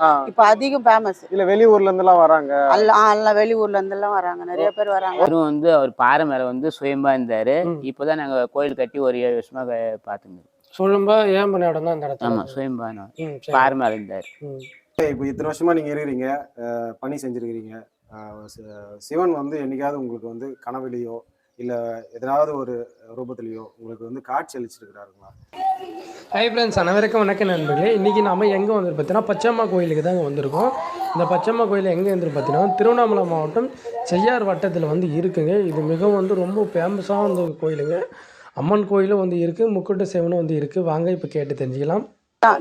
ஆ. இப்ப அதிகம் ஃபேமஸ் இல்ல வெளியூர்ல இருந்து எல்லாம் வராங்க எல்லாம் எல்லாம் வெளியூர்ல இருந்து எல்லாம் வராங்க நிறைய பேர் வராங்க அவரும் வந்து அவர் பாறை மேல வந்து சுயம்பா இருந்தாரு. இப்போதான் நாங்க கோயில் கட்டி ஒரு ஏழு வருஷமா க- பாத்துங்க சுழம்பா ஏம்பன இடம் தான் இந்த இடத்துல ஆமா. சுயம்பா. பாறை மேல இருந்தாரு. இப்போ இத்தனை வருஷமா நீங்க இருக்கிறீங்க பணி செஞ்சிருக்கிறீங்க சிவன் வந்து என்னைக்காவது உங்களுக்கு வந்து கனவுலையோ இல்ல எதனாவது ஒரு ரூபத்திலேயோ உங்களுக்கு வந்து காட்சி அளிச்சிருக்கிறாருங்களா? ஹாய் ஃப்ரெண்ட்ஸ் அனைவருக்கும் வணக்கம் நண்பர்களே. இன்றைக்கி நாம எங்கே வந்து பார்த்தீங்கன்னா பச்சம்மா கோயிலுக்கு தாங்க வந்திருக்கோம். இந்த பச்சம்மா கோயில் எங்கே இருந்து பார்த்தீங்கன்னா திருவண்ணாமலை மாவட்டம் செய்யார் வட்டத்தில் வந்து இருக்குங்க. இது மிகவும் வந்து ரொம்ப ஃபேமஸாக வந்து கோயிலுங்க. அம்மன் கோயிலும் வந்து இருக்குது முக்குட்டு சேவனும் வந்து இருக்குது வாங்க இப்போ கேட்டு தெரிஞ்சுக்கலாம்.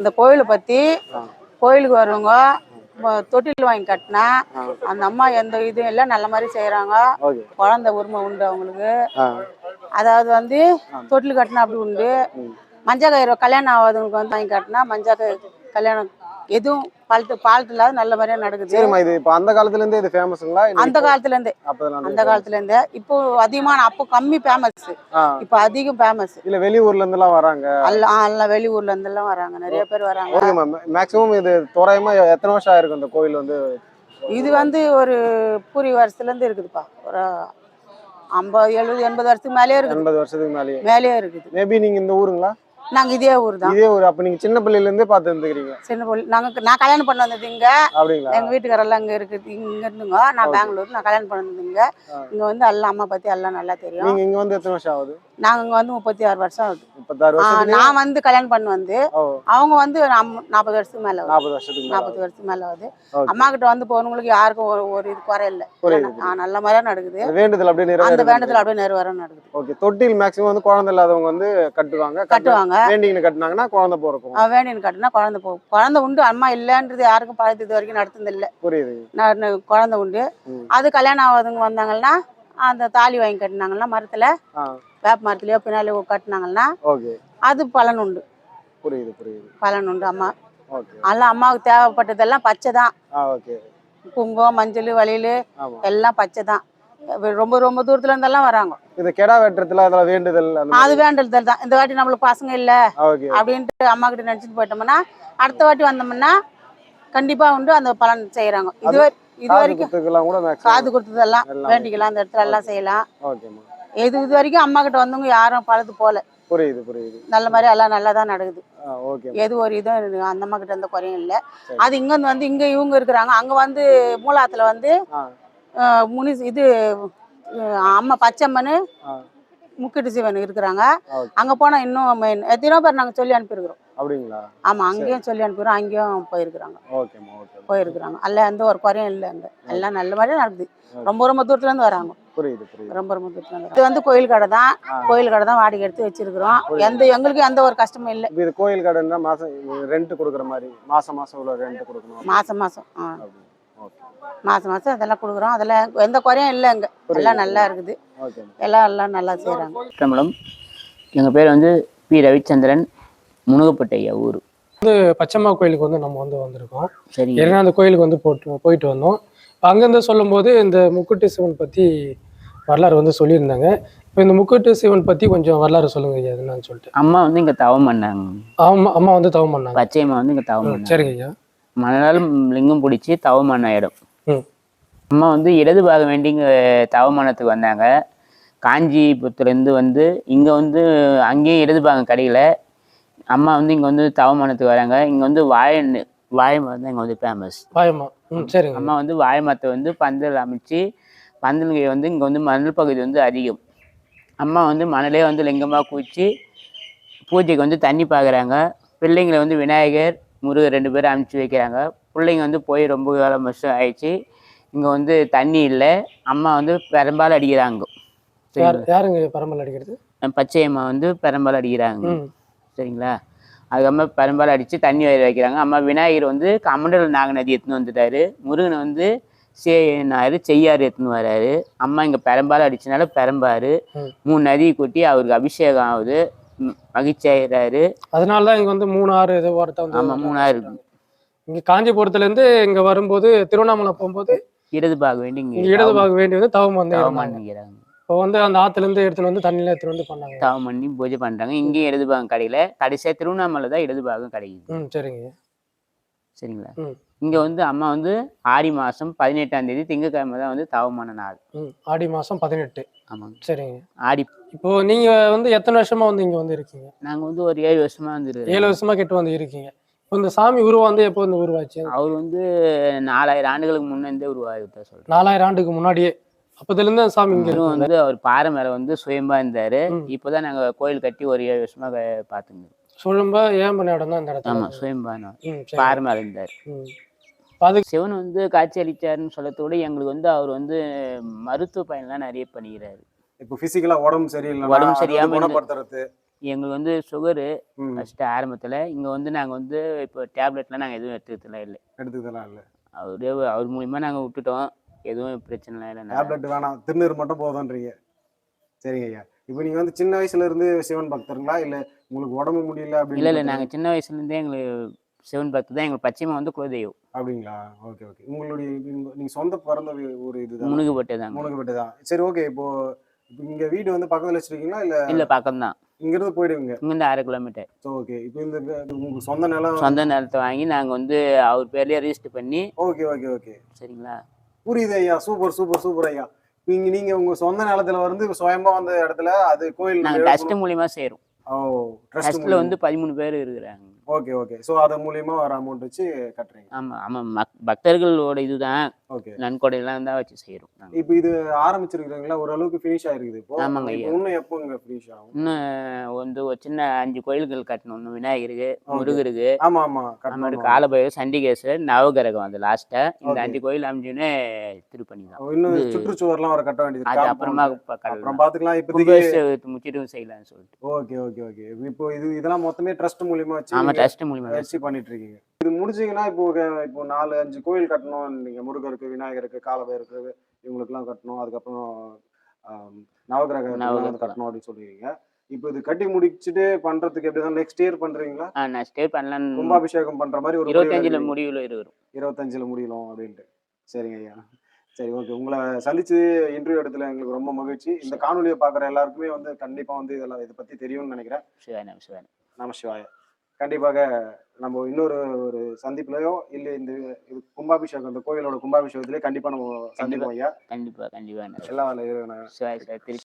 இந்த கோயிலை பத்தி கோயிலுக்கு வருவங்க தொட்டில் வாங்கி கட்டினா அந்த அம்மா எந்த இதுவும் இல்லை நல்ல மாதிரி செய்றாங்க. ஓகே. குழந்தை உரிமை உண்டு அவங்களுக்கு. அதாவது வந்து தொட்டில் கட்டினா அப்படி உண்டு. மஞ்சள் கயிறு கல்யாணம் ஆகாதவங்களுக்கு வந்து வாங்கி கட்டினா மஞ்சள் கயிறு கல்யாணம் எதுவும் பால்ட்டு பால்ட்டு இல்லாத நல்ல மாதிரியா நடக்குது. சரிம்மா இது இப்போ அந்த காலத்துல இருந்தே இது ஃபேமஸுங்களா அந்த காலத்துல இருந்தே அந்த காலத்துல இருந்தே இப்போ அதிகமான அப்போ கம்மி ஃபேமஸ் இப்போ அதிகம் ஃபேமஸ் இல்ல வெளியூர்ல இருந்து எல்லாம் வராங்க எல்லாம் வெளியூர்ல இருந்து எல்லாம் வராங்க. நிறைய பேர் வராங்க. Okay ma'am. மேக்ஸிமம் இது தோராயமா எத்தனை வருஷம் ஆயிருக்கும் இந்த கோயில் வந்து? இது வந்து ஒரு பூரி வருஷத்துல இருந்து இருக்குதுப்பா. ஒரு ஐம்பது எழுபது எண்பது வருஷத்துக்கு மேலேயே இருக்குது. எண்பது வருஷத்துக்கு மேலேயே. மேலேயே இருக்குது. மேபி நீங்க இந்த ஊருங்களா? நாங்க இதே ஊர் தான் இதே ஊர். அப்ப நீங்க சின்ன பிள்ளையில இருந்தே பார்த்து இருந்துக்கிறீங்க. சின்ன பொண்ணு நாங்க நான் கல்யாணம் பண்ண வந்தது இங்க. அப்படிங்களா? எங்க வீட்டுக்காரெல்லாம் இங்க இருக்குது. இங்க இருந்துங்க. நான் பெங்களூர். நான் கல்யாணம் பண்ண வந்தது இங்க. இங்க வந்து எல்லாம் அம்மா பத்தி எல்லாம் நல்லா தெரியும். நீங்க இங்க வந்து எத்தனை வருஷம் ஆகுது? நாங்க வந்து முப்பத்தி ஆறு வருஷம் ஆகுது. நான் வந்து கல்யாணம் பண்ணி வந்து அவங்க வந்து நாற்பது வருஷத்துக்கு மேல நாற்பது வருஷத்துக்கு நாற்பது வருஷத்துக்கு மேல ஆகுது. அம்மா கிட்ட வந்து போறவங்களுக்கு யாருக்கும் ஒரு இது குறை இல்லை நல்ல மாதிரியா நடக்குது. வேண்டுதல் அப்படியே அந்த வேண்டத்துல அப்படியே நிறைவேற நடக்குது. ஓகே தொட்டில் மேக்ஸிமம் வந்து குழந்தை இல்லாதவங்க வந்து கட்டுவாங்க. கட்டு- கட்டுவாங்க. வேண்டிங்கன்னு கட்டினாங்கன்னா குழந்தை பிறக்கும். வேண்டின்னு கட்டினா குழந்தை போ குழந்தை உண்டு அம்மா இல்லைன்றது யாருக்கும் பழத்து இது வரைக்கும் நடத்துனது இல்லை. புரியுது. குழந்தை உண்டு. அது கல்யாணம் ஆகாதவங்க வந்தாங்கன்னா அந்த தாலி வாங்கி கட்டினாங்கன்னா மரத்துல வேப்ப மரத்துலயோ பின்னாலே கட்டினாங்கன்னா அது பலன் உண்டு. புரியுது புரியுது. பலன் உண்டு அம்மா. அதெல்லாம் அம்மாவுக்கு தேவைப்பட்டதெல்லாம் பச்சை தான். குங்குமம் மஞ்சள் வளையல் எல்லாம் பச்சை தான். ரொம்ப ரொம்ப தூரத்துல இருந்தெல்லாம் வராங்க. இந்த கெடா வெட்டுறதுல அதெல்லாம் வேண்டுதல் அது வேண்டல் தான். இந்த வாட்டி நம்மளுக்கு பசங்க இல்ல. அப்படின்ட்டு அம்மா கிட்ட நினைச்சிட்டு போயிட்டோம்னா அடுத்த வாட்டி வந்தோம்னா கண்டிப்பா உண்டு அந்த பலன் செய்யறாங்க இது வரை- இது வரைக்கும் காது கொடுத்ததெல்லாம் வேண்டிக்கலாம். அந்த இடத்துல எல்லாம் செய்யலாம். இது இது வரைக்கும் அம்மா கிட்ட வந்தவங்க யாரும் பழத்து போல. புரியுது புரியுது. நல்ல மாதிரி எல்லாம் நல்லா தான் நடக்குது எது ஒரு இதுவும் அந்த அம்மா கிட்ட எந்த குறையும் இல்லை. அது இங்க வந்து இங்க இவங்க இருக்கிறாங்க. அங்க வந்து மூலாத்துல வந்து முனி இது அம்மா பச்சைம்மனு முக்கிட்டு சிவன் இருக்கிறாங்க. அங்க போனா இன்னும் மெயின் எத்தனையோ பேர் நாங்க சொல்லி அனுப்பியிருக்கிறோம். அப்படிங்களா? ஆமா அங்கேயும் சொல்லி அனுப்பிடுறோம் அங்கேயும் போயிருக்கிறாங்க. போயிருக்கிறாங்க. அல்ல எந்த ஒரு குறையும் இல்லை அங்க. எல்லாம் நல்ல மாதிரியே நடக்குது. ரொம்ப ரொம்ப தூரத்துல இருந்து வராங்க. புரியுது புரியுது. ரொம்ப ரொம்ப இது வந்து கோயில் கடை தான். கோயில் கடை தான் வாடகை எடுத்து வச்சிருக்கிறோம். எந்த எங்களுக்கு எந்த ஒரு கஷ்டமும் இல்லை. இது கோயில் கடைன்னா மாசம் ரெண்ட் கொடுக்குற மாதிரி மாசம் மாசம் இவ்வளோ ரெண்ட் கொடுக்கணும். மாசம் மாசம். ஆ. அப்படி ஓகே. மாசம் மாசம் அதெல்லாம் கொடுக்குறோம். அதெல்லாம் எந்த குறையும் இல்லை அங்க. எல்லாம் நல்லா இருக்குது. ஓகே எல்லாம் எல்லாம் நல்லா செய்றாங்க. பிரபலம் எங்கள் பேர் வந்து பி. ரவிச்சந்திரன் முனுகப்பட்ட ஐயா ஊர் பச்சம்மா கோயிலுக்கு வந்து நம்ம வந்து வந்திருக்கோம். சரி ஏன்னா அந்த கோயிலுக்கு வந்து போட்டு போயிட்டு வந்தோம். அங்கேருந்து சொல்லும்போது இந்த முக்குட்டு சிவன் பற்றி வரலாறு வந்து சொல்லியிருந்தாங்க. இப்போ இந்த முக்குட்டு சிவன் பற்றி கொஞ்சம் வரலாறு சொல்லுங்க ஐயா என்னன்னு சொல்லிட்டு. அம்மா வந்து இங்கே தவம் பண்ணாங்க. அம்மா அம்மா வந்து தவம் பண்ணாங்க. பச்சையம்மா வந்து இங்கே தவம் பண்ணாங்க. சரிங்க ஐயா. மணலால் லிங்கம் பிடிச்சி தவம் பண்ண இடம். அம்மா வந்து இடது பாகம் வேண்டி இங்கே தவமானத்துக்கு வந்தாங்க. காஞ்சிபுரத்துலேருந்து வந்து இங்கே வந்து அங்கேயும் இடது பாகம் கிடைக்கல அம்மா வந்து இங்கே வந்து தவமானத்துக்கு வராங்க. இங்கே வந்து வாழை வாழை மரம் தான் இங்கே வந்து ஃபேமஸ் பாயம்மா ம் சரிங்க. அம்மா வந்து வாழை மரத்தை வந்து பந்தல் அமைச்சு பந்தல்கள் வந்து இங்கே வந்து மணல் பகுதி வந்து அதிகம். அம்மா வந்து மணலே வந்து லிங்கமாக குவிச்சு பூஜைக்கு வந்து தண்ணி பார்க்குறாங்க பிள்ளைங்களை வந்து விநாயகர் முருகர் ரெண்டு பேரும் அனுப்பிச்சி வைக்கிறாங்க. பிள்ளைங்க வந்து போய் ரொம்ப காலம் வருஷம் ஆயிடுச்சு. இங்கே வந்து தண்ணி இல்லை. அம்மா வந்து பெரம்பால் அடிக்கிறாங்க. யாருங்க பரம்பல் அடிக்கிறது? பச்சை அம்மா வந்து பெரம்பால் அடிக்கிறாங்க. சரிங்களா? அதுக்கப்புறமா பெரும்பாலும் அடித்து தண்ணி வயிறு வைக்கிறாங்க. அம்மா விநாயகர் வந்து கமண்டல் நாகநதி எடுத்துன்னு வந்துட்டாரு. முருகன் வந்து சேனாரு செய்யாறு எடுத்துன்னு வராரு. அம்மா இங்கே பெரம்பால் அடிச்சனால பெரம்பாரு. மூணு நதி கொட்டி அவருக்கு அபிஷேகம் ஆகுது. மகிழ்ச்சி ஆயிடுறாரு. அதனால தான் இங்க வந்து மூணு ஆறு ஏதோ வார்த்தை வந்து ஆமாம் மூணாறு இங்க காஞ்சிபுரத்துல இருந்து இங்க வரும்போது திருவண்ணாமலை போகும்போது இடது பாக வேண்டி இங்க இங்கே இடது பாக வேண்டி வந்து தவம் வந்து தவம். பண்ணிக்கிறாங்க. இப்போ வந்து அந்த ஆத்துல இருந்து எடுத்துட்டு வந்து தண்ணியில எடுத்துட்டு வந்து பண்ணாங்க. தவம் பண்ணி பூஜை பண்ணுறாங்க இங்கேயும் இடது பாகம் கிடைக்கல கடைசியாக திருவண்ணாமலை தான் இடது பாகம் கிடைக்குது. ம் சரிங்க. சரிங்களா. இங்கே வந்து அம்மா வந்து ஆடி மாதம் பதினெட்டாம் தேதி திங்கக்கிழமை தான் வந்து தவமான நாள். ஆடி மாதம் பதினெட்டு. ஆமாங்க. சரிங்க. ஆடி இப்போ நீங்க வந்து எத்தனை வருஷமா வந்து இங்க வந்து இருக்கீங்க? நாங்கள் வந்து ஒரு ஏழு வருஷமாக வந்து. ஏழு வருஷமா கிட்ட வந்து இருக்கீங்க. இப்போ இந்த சாமி உருவம் வந்து எப்போ வந்து உருவாச்சு? அவர் வந்து நாலாயிரம் ஆண்டுகளுக்கு முன்னே உருவாகிட்டா சொல்கிறேன் நாலாயிரம் ஆண்டுக்கு முன்னாடியே. அப்போதுல இருந்து அந்த சாமி இங்க வந்து அவர் பாறை மேலே வந்து சுயம்பா இருந்தார். இப்போதான் நாங்கள் கோயில் கட்டி ஒரு ஏழு வருஷமாக பார்த்துங்க சுழம்ப ஏம்பன இடம் தான் இந்த இடத்துல ஆமாம். சுயம்பான பாறை மேலே இருந்தார். அதுக்கு சிவன் வந்து காட்சி அளித்தாருன்னு சொல்லத்தோட எங்களுக்கு வந்து அவர் வந்து மருத்துவ பயன்லாம் நிறைய பண்ணிக்கிறாரு. இப்போ பிசிக்கலா உடம்பு சரியில்லை உடம்பு சரியாம குணப்படுத்துறது. எங்களுக்கு வந்து சுகரு ஃபஸ்ட்டு ஆரம்பத்தில். இங்கே வந்து நாங்கள் வந்து இப்போ டேப்லெட்லாம் நாங்கள் எதுவும் எடுத்துக்கிறதுலாம் இல்லை. எடுத்துக்கலாம் இல்ல. அவரே அவர் மூலிமா நாங்கள் விட்டுட்டோம். எதுவும் பிரச்சனைலாம் இல்லை டேப்லெட் வேணாம். திருநீர் மட்டும் போதும்ன்றீங்க. சரிங்க ஐயா. இப்போ நீங்க வந்து சின்ன வயசுல இருந்து சிவன் பக்தருங்களா இல்ல உங்களுக்கு உடம்பு முடியல இல்லை இல்லை. அப்படின்னு நாங்கள் சின்ன வயசுலேருந்தே எங்களுக்கு சிவன் பக்தி தான். எங்களுக்கு பச்சைமா வந்து குலதெய்வம். அப்படிங்களா? Okay okay. உங்களுடைய நீங்க- நீங்க சொந்த பிறந்த ஊர் இதுதான் முனுகுப்பட்டு தாங்க மூணுக்கு தான். சரி ஓகே. இப்போ இங்க வீடு வந்து பக்கத்துல வச்சிருக்கீங்களா? இல்ல இல்லை பக்கம்தான். இங்க இருந்து போயிடுவீங்க. இங்கேருந்து அரை கிலோமீட்டர். ஓகே. இப்போ இந்த உங்களுக்கு சொந்த நிலம் சொந்த நிலத்தை வாங்கி நாங்கள் வந்து அவர் பேர்லேயே ரிஜிஸ்டர் பண்ணி ஓகே ஓகே ஓகே. சரிங்களா? புரியுது ஐயா சூப்பர் சூப்பர் சூப்பர் ஐயா. நீங்க நீங்க உங்க சொந்த நிலத்துல வந்து சுயம்பா வந்த இடத்துல அது கோயில் நாங்கள் டஸ்ட் மூலியமா செய்கிறோம் ஓ ட்ரஸ்ட் டஸ்ட்டில் வந்து பதிமூணு பேர் இருக்கிறாங்க. Okay okay. ஸோ அது மூலியமா வர அமௌண்ட் வச்சு கட்டுறீங்க. ஆமாம் மக் பக்தர்களோட இதுதான். நன்கொடையெல்லாம் தான் வச்சு நாங்கள் இப்போ இது ஆரம்பிச்சிருக்கீங்களா ஓரளவுக்கு ஃபினிஷ் ஆயிருக்குது. இப்போ ஆமாங்க இப்போ. இன்னும் எப்போ இங்க ஃபினிஷ் ஆகும்? இன்னும் வந்து ஒரு சின்ன அஞ்சு கோயில்கள் கட்டணும். ஒன்று விநாயகருக்கு. முருகருக்கு ஆமா ஆமா. கட்டணும் காலபைரவர் சண்டிகேஸ்வரர் நவகிரகம் அது லாஸ்ட்டாக இந்த. அஞ்சு கோயில் அமைஞ்சுன்னே திருப்பணி தான். இன்னும் சுற்றுச்சுவர்லாம் வர கட்ட வேண்டியது. அது. அப்புறமா அப்புறம் இப்போதைக்கு கும்பாபிஷேகத்தை முற்றிட்டும் செய்யலாம்னு சொல்லிட்டு. ஓகே ஓகே ஓகே இப்போ இது இதெல்லாம் மொத்தமே ட்ரஸ்ட் மூலியமா வச்சு நீங்க டஸ்ட் மூலியமா வச்சு பண்ணிட்டு இருக்கீங்க. இது முடிச்சீங்கன்னா இப்போ இப்போ நாலு அஞ்சு கோயில் கட்டணும். நீங்க முருகருக்கு விநாயகருக்கு காலபைரருக்கு இவங்களுக்குலாம் கட்டணும். அதுக்கப்புறம் நவகிரக. கட்டணும் அப்படின்னு சொல்லிருக்கீங்க இப்போ இது கட்டி முடிச்சுட்டு பண்றதுக்கு எப்படிதான் நெக்ஸ்ட் இயர் பண்றீங்களா? ஆ நான் ஸ்டே பண்ணலான்னு கும்பாபிஷேகம் பண்ற மாதிரி ஒரு இருபத்தஞ்சில் முடிவில் இருக்கிறோம் இருபத்தஞ்சுல முடியலாம் அப்படின்ட்டு. சரிங்க ஐயா. சரி ஓகே உங்களை சந்திச்சு இன்டர்வியூ எடுத்துல எங்களுக்கு ரொம்ப மகிழ்ச்சி. இந்த காணொலியை பார்க்குற எல்லாருக்குமே வந்து கண்டிப்பா வந்து இதெல்லாம் இதை பத்தி தெரியும்னு நினைக்கிறேன். சிவாயம் சிவாயம். நம சிவாய கண்டிப்பாக நம்ம இன்னொரு ஒரு சந்திப்புலையோ இல்லை இந்த இது கும்பாபிஷேகம் இந்த கோயிலோட கும்பாபிஷேகத்திலே கண்டிப்பா நம்ம சந்திப்போம் ஐயா. கண்டிப்பாக கண்டிப்பாக எல்லா வேலையும் சிவாய் சார் திரு